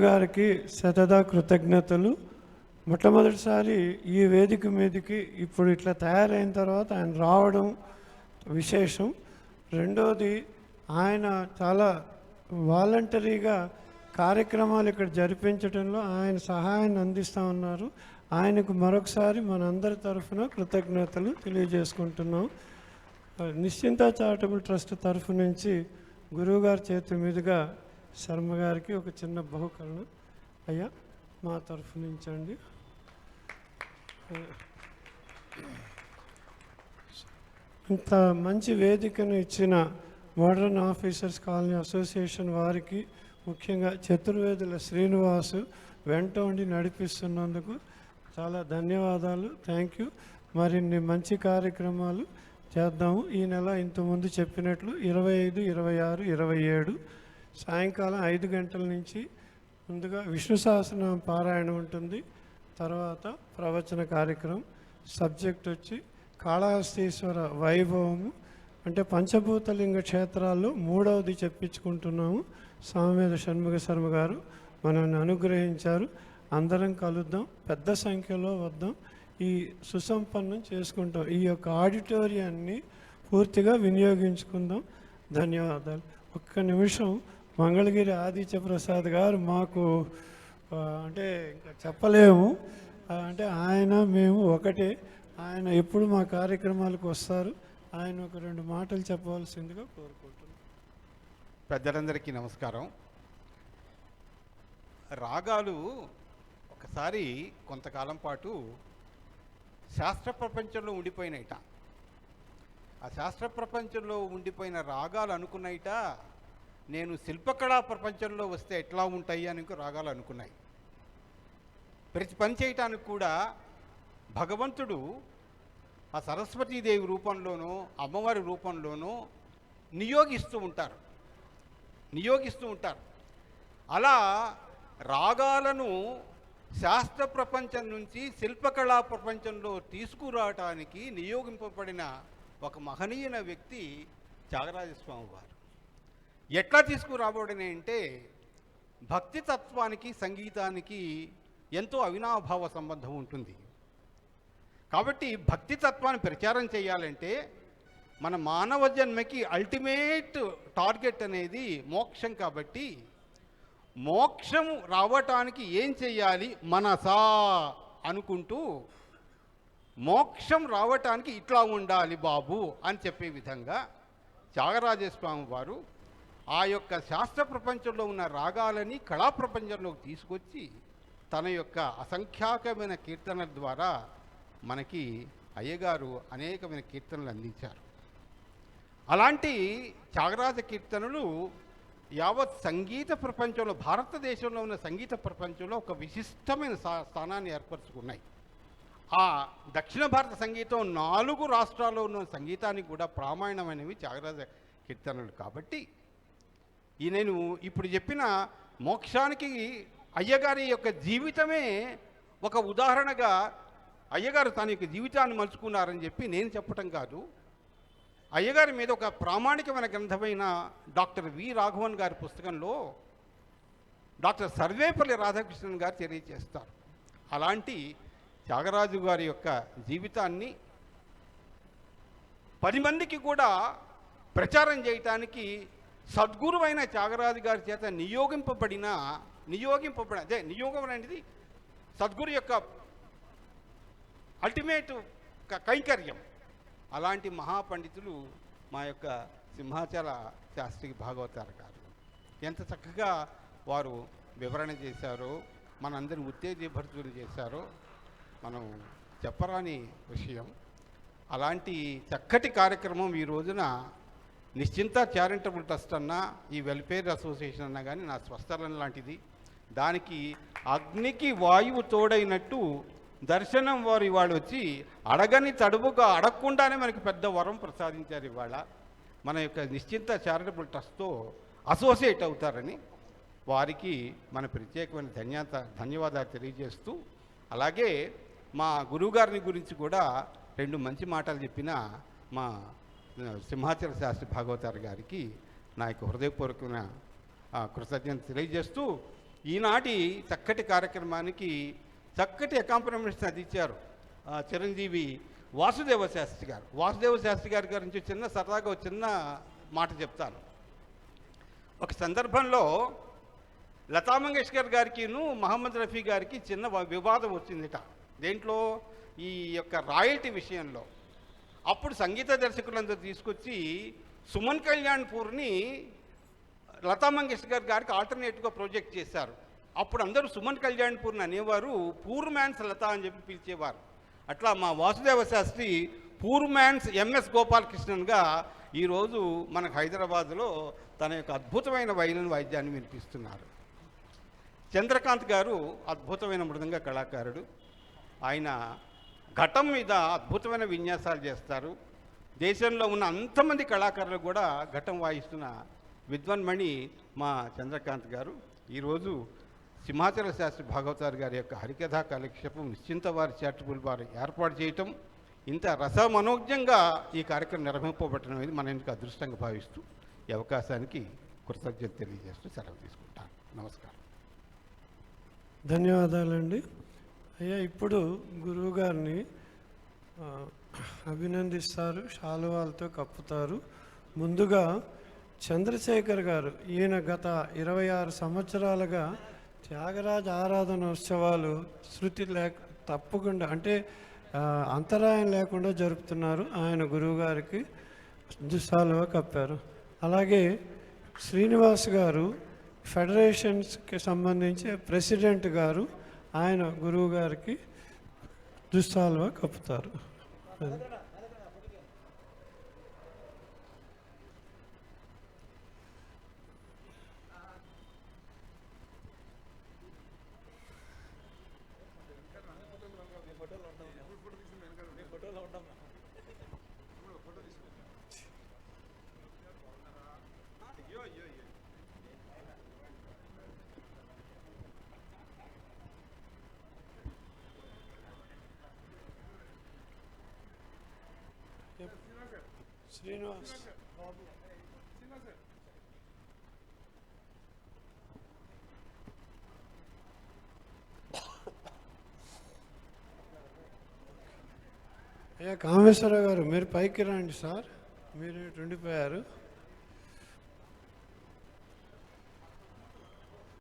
గారికి శతదా కృతజ్ఞతలు. మొట్టమొదటిసారి ఈ వేదిక మీదకి ఇప్పుడు ఇట్లా తయారైన తర్వాత ఆయన రావడం విశేషం. రెండోది ఆయన చాలా వాలంటరీగా కార్యక్రమాలు ఇక్కడ జరిపించడంలో ఆయన సహాయాన్ని అందిస్తూ ఉన్నారు. ఆయనకు మరొకసారి మనందరి తరఫున కృతజ్ఞతలు తెలియజేసుకుంటున్నాం. నిశ్చింత చారిటబుల్ ట్రస్ట్ తరఫు నుంచి గురువుగారి చేతి మీదుగా శర్మ గారికి ఒక చిన్న బహుకరణ. అయ్యా మా తరఫు నుంచి అండి ఇంత మంచి వేదికను ఇచ్చిన మోడర్న్ ఆఫీసర్స్ కాలనీ అసోసియేషన్ వారికి ముఖ్యంగా చతుర్వేదుల శ్రీనివాసు వెంట ఉండి నడిపిస్తున్నందుకు చాలా ధన్యవాదాలు. థ్యాంక్ యూ మరిన్ని మంచి కార్యక్రమాలు చేద్దాము. ఈ నెల ఇంతకుముందు చెప్పినట్లు ఇరవై ఐదు ఇరవై ఆరు ఇరవై ఏడు సాయంకాలం ఐదు గంటల నుంచి ముందుగా విష్ణు సహస్రనామ పారాయణ ఉంటుంది. తర్వాత ప్రవచన కార్యక్రమం. సబ్జెక్ట్ వచ్చి కాళహస్తీశ్వర వైభవము. అంటే పంచభూతలింగ క్షేత్రాల్లో మూడవది చెప్పించుకుంటున్నాము. సామవేద షణ్ముగ శర్మ గారు మనల్ని అనుగ్రహించారు. అందరం కలుద్దాం. పెద్ద సంఖ్యలో వద్దాం. ఈ సుసంపన్నం చేసుకుంటాం. ఈ యొక్క ఆడిటోరియాన్ని పూర్తిగా వినియోగించుకుందాం. ధన్యవాదాలు. ఒక్క నిమిషం మంగళగిరి ఆదిత్య ప్రసాద్ గారు మాకు అంటే ఇంకా చెప్పలేము. అంటే ఆయన మేము ఒకటే. ఆయన ఎప్పుడు మా కార్యక్రమాలకు వస్తారు. ఆయన ఒక రెండు మాటలు చెప్పవలసిందిగా కోరుకుంటున్నాను పెద్దలందరికీ నమస్కారం. రాగాలు ఒకసారి కొంతకాలం పాటు శాస్త్ర ప్రపంచంలో ఉండిపోయినట ఆ శాస్త్ర ప్రపంచంలో ఉండిపోయిన రాగాలు అనుకున్నాయిట నేను శిల్పకళా ప్రపంచంలో వస్తే ఎట్లా ఉంటాయి అని రాగాలు అనుకున్నాయి. ప్రతి పని చేయటానికి కూడా భగవంతుడు ఆ సరస్వతీదేవి రూపంలోనో అమ్మవారి రూపంలోనో నియోగిస్తూ ఉంటారు. నియోగిస్తూ ఉంటారు. అలా రాగాలను శాస్త్ర ప్రపంచం నుంచి శిల్పకళా ప్రపంచంలో తీసుకురావటానికి నియోగింపబడిన ఒక మహనీయన వ్యక్తి త్యాగరాజస్వామి వారు. ఎట్లా తీసుకురాబడిన అంటే భక్తి తత్వానికి సంగీతానికి ఎంతో అవినాభావ సంబంధం ఉంటుంది. కాబట్టి భక్తి తత్వాన్ని ప్రచారం చేయాలంటే మన మానవ జన్మకి అల్టిమేట్ టార్గెట్ అనేది మోక్షం కాబట్టి మోక్షం రావటానికి ఏం చేయాలి? మనసా అనుకుంటూ మోక్షం రావటానికి ఇట్లా ఉండాలి బాబు అని చెప్పే విధంగా త్యాగరాజస్వామి వారు ఆ యొక్క శాస్త్ర ప్రపంచంలో ఉన్న రాగాలని కళా ప్రపంచంలోకి తీసుకొచ్చి తన యొక్క అసంఖ్యాకమైన కీర్తనల ద్వారా మనకి అయ్యగారు అనేకమైన కీర్తనలు అందించారు. అలాంటి త్యాగరాజ కీర్తనలు యావత్ సంగీత ప్రపంచంలో భారతదేశంలో ఉన్న సంగీత ప్రపంచంలో ఒక విశిష్టమైన స్థా- స్థానాన్ని ఏర్పరచుకున్నాయి. ఆ దక్షిణ భారత సంగీతం నాలుగు రాష్ట్రాల్లో ఉన్న సంగీతానికి కూడా ప్రామాణమైనవి త్యాగరాజ కీర్తనలు కాబట్టి ఈ నేను ఇప్పుడు చెప్పిన మోక్షానికి అయ్యగారి యొక్క జీవితమే ఒక ఉదాహరణగా అయ్యగారు తన యొక్క జీవితాన్ని మలుచుకున్నారని చెప్పి నేను చెప్పటం కాదు. అయ్యగారి మీద ఒక ప్రామాణికమైన గ్రంథమైన డాక్టర్ వి రాఘవన్ గారి పుస్తకంలో డాక్టర్ సర్వేపల్లి రాధాకృష్ణన్ గారు తెలియజేస్తారు. అలాంటి త్యాగరాజు గారి యొక్క జీవితాన్ని పది మందికి కూడా ప్రచారం చేయటానికి సద్గురువైన త్యాగరాజు గారి చేత నియోగింపబడిన నియోగింపబడిన అదే నియోగం అనేది సద్గురు యొక్క అల్టిమేట్ కైంకర్యం. అలాంటి మహాపండితులు మా యొక్క సింహాచల శాస్త్రి భాగవతారు గారు. ఎంత చక్కగా వారు వివరణ చేశారో మనందరిని ఉత్తేజభరితులు చేశారో మనం చెప్పరాని విషయం. అలాంటి చక్కటి కార్యక్రమం ఈ రోజున నిశ్చింత చారిటబుల్ ట్రస్ట్ అన్నా ఈ వెల్ఫేర్ అసోసియేషన్ అన్నా కానీ నా స్వస్థలం లాంటిది. దానికి అగ్నికి వాయువు తోడైనట్టు దర్శనం వారు ఇవాళ వచ్చి అడగని తడువుగా అడగకుండానే మనకి పెద్ద వరం ప్రసాదించారు ఇవాళ. మన యొక్క నిశ్చింత చారిటబుల్ ట్రస్ట్తో అసోసియేట్ అవుతారని వారికి మన ప్రత్యేకమైన ధన్యత ధన్యవాదాలు తెలియజేస్తూ అలాగే మా గురువుగారిని గురించి కూడా రెండు మంచి మాటలు చెప్పిన మా సింహాచల శాస్త్రి భాగవతారు గారికి నా యొక్క హృదయపూర్వకమైన కృతజ్ఞత తెలియజేస్తూ ఈనాటి చక్కటి కార్యక్రమానికి చక్కటి అకాంపనమెంట్స్ అందించారు చిరంజీవి వాసుదేవ శాస్త్రి గారు. వాసుదేవ శాస్త్రి గారి గురించి చిన్న సరదాగా ఒక చిన్న మాట చెప్తాను. ఒక సందర్భంలో లతా మంగేష్కర్ గారికిను మహమ్మద్ రఫీ గారికి చిన్న వివాదం వచ్చిందిట. దేంట్లో ఈ యొక్క రాయల్టీ విషయంలో అప్పుడు సంగీత దర్శకులందరూ తీసుకొచ్చి సుమన్ కళ్యాణ్పూర్ని లతా మంగేష్కర్ గారికి ఆల్టర్నేట్గా ప్రాజెక్ట్ చేశారు. అప్పుడు అందరూ సుమన్ కళ్యాణ్పూర్ని అనేవారు పూర్ మ్యాన్స్ లతా అని చెప్పి పిలిచేవారు. అట్లా మా Vasudeva Shastri poor man's MS గోపాలకృష్ణన్గా ఈరోజు మనకు హైదరాబాద్లో తన యొక్క అద్భుతమైన వైలిన్ వాయిద్యాన్ని వినిపిస్తున్నారు. చంద్రకాంత్ గారు అద్భుతమైన మృదంగ కళాకారుడు. ఆయన ఘటం మీద అద్భుతమైన విన్యాసాలు చేస్తారు. దేశంలో ఉన్న అంతమంది కళాకారులు కూడా ఘటం వాయిస్తున్న విద్వన్మణి మా చంద్రకాంత్ గారు. ఈరోజు సింహాచల శాస్త్రి భాగవతారు గారి యొక్క హరికథా కాలక్షేపం నిశ్చింత వారి చారిటబుల్ వారు ఏర్పాటు చేయటం ఇంత రసమనోజ్ఞంగా ఈ కార్యక్రమం నిర్వహింపబట్టడం అనేది మన ఇంటికి అదృష్టంగా భావిస్తూ ఈ అవకాశానికి కృతజ్ఞత తెలియజేస్తూ సెలవు తీసుకుంటాను. నమస్కారం. ధన్యవాదాలండి. అయ్యా ఇప్పుడు గురువు గారిని అభినందిస్తారు శాలువాలతో కప్పుతారు. ముందుగా చంద్రశేఖర్ గారు ఈయన గత ఇరవై ఆరు సంవత్సరాలుగా త్యాగరాజ ఆరాధన ఉత్సవాలు శృతి లేక తప్పకుండా అంటే అంతరాయం లేకుండా జరుపుతున్నారు ఆయన గురువుగారికి. దుశాలువ కప్పారు. అలాగే శ్రీనివాస్ గారు ఫెడరేషన్స్కి సంబంధించి ప్రెసిడెంట్ గారు ఆయన గురువు గారికి దుస్తాలుగా కప్పుతారు శ్రీనివాస్ అయ్యా కామేశ్వరరావు గారు మీరు పైకి రండి సార్. మీరు ఉండిపోయారు